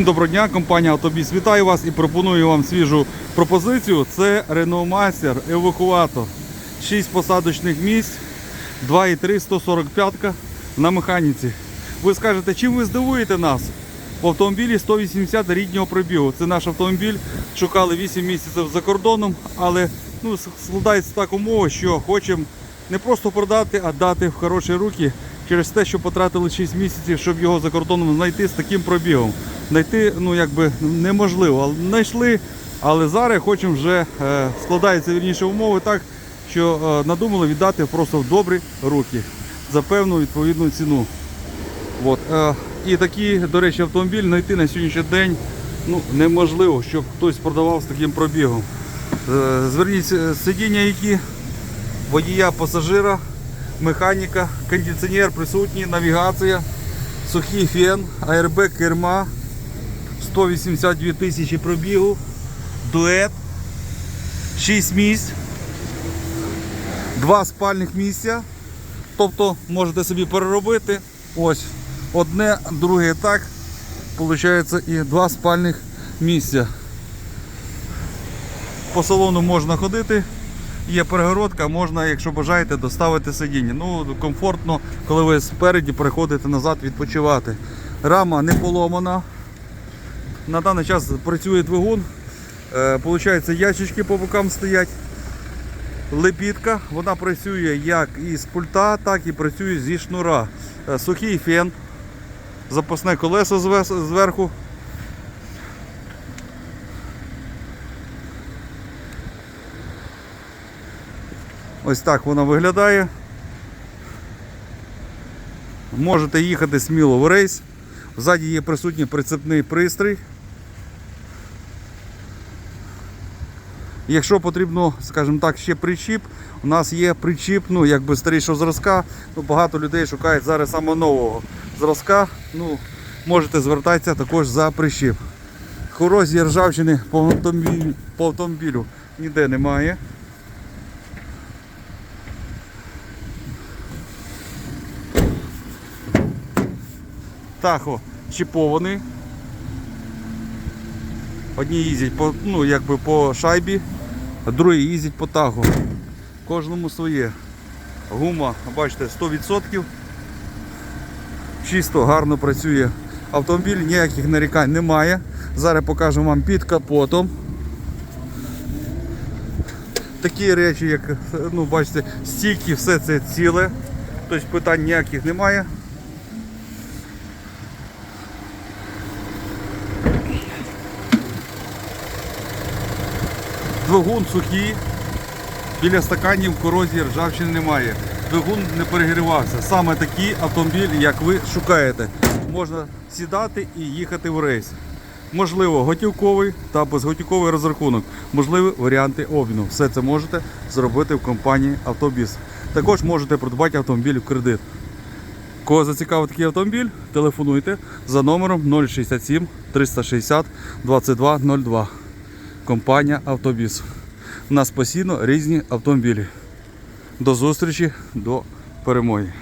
Доброго дня, компанія Автобіс вітаю вас і пропоную вам свіжу пропозицію. Це Renault Master евакуатор. 6 посадочних місць, 2,3 145 на механіці. Ви скажете, чим ви здивуєте нас? В автомобілі 180 ріднього пробігу. Це наш автомобіль. Шукали 8 місяців за кордоном, але ну, складається так умова, що хочемо не просто продати, а дати в хороші руки через те, що потратили 6 місяців, щоб його за кордоном знайти з таким пробігом. Знайти ну, якби неможливо. Але Знайшли, але зараз хочемо вже е, складаються вірніше умови так, що е, надумали віддати просто в добрі руки за певну відповідну ціну. От. Е, і такий, до речі, автомобіль знайти на сьогоднішній день ну, неможливо, щоб хтось продавав з таким пробігом. Е, Зверніть е, сидіння, які водія, пасажира, механіка, кондиціонер присутній, навігація, сухий фен, аербек керма, 182 тисячі пробігу, дует, 6 місць, 2 спальних місця. Тобто можете собі переробити. Ось одне, друге так. Получається і два спальних місця. По салону можна ходити. Є перегородка, можна, якщо бажаєте, доставити сидіння. Ну, комфортно, коли ви спереді переходите назад відпочивати. Рама не поломана. На даний час працює двигун. Е, Получається, ящички по бокам стоять. Лепітка, вона працює як із пульта, так і працює зі шнура. Е, Сухий фен, запасне колесо зверху. Ось так вона виглядає. Можете їхати сміло в рейс. Ззаді є присутній прицепний пристрій. Якщо потрібно, скажімо так, ще причіп, у нас є причіп, ну якби старішого зразка. Ну, багато людей шукають зараз саме нового зразка. Ну, можете звертатися також за причіп. Корозії ржавчини по автомобілю ніде немає. Тахо чіпований. Одні їздять по, ну, якби по шайбі, а другі їздять по тагу. Кожному своє. Гума, бачите, 100%. Чисто, гарно працює автомобіль, ніяких нарікань немає. Зараз покажу вам під капотом. Такі речі, як ну, бачите, стійки, все це ціле. Тобто питань ніяких немає. Двигун сухий, біля стаканів корозії ржавчини немає. Двигун не перегрівався. Саме такий автомобіль, як ви шукаєте. Можна сідати і їхати в рейс. Можливо, готівковий та безготівковий розрахунок. Можливі варіанти обміну. Все це можете зробити в компанії Автобіс. Також можете придбати автомобіль в кредит. Кого зацікавив такий автомобіль, телефонуйте за номером 067 360 2202 компанія Автобіс. У нас постійно різні автомобілі. До зустрічі, до перемоги.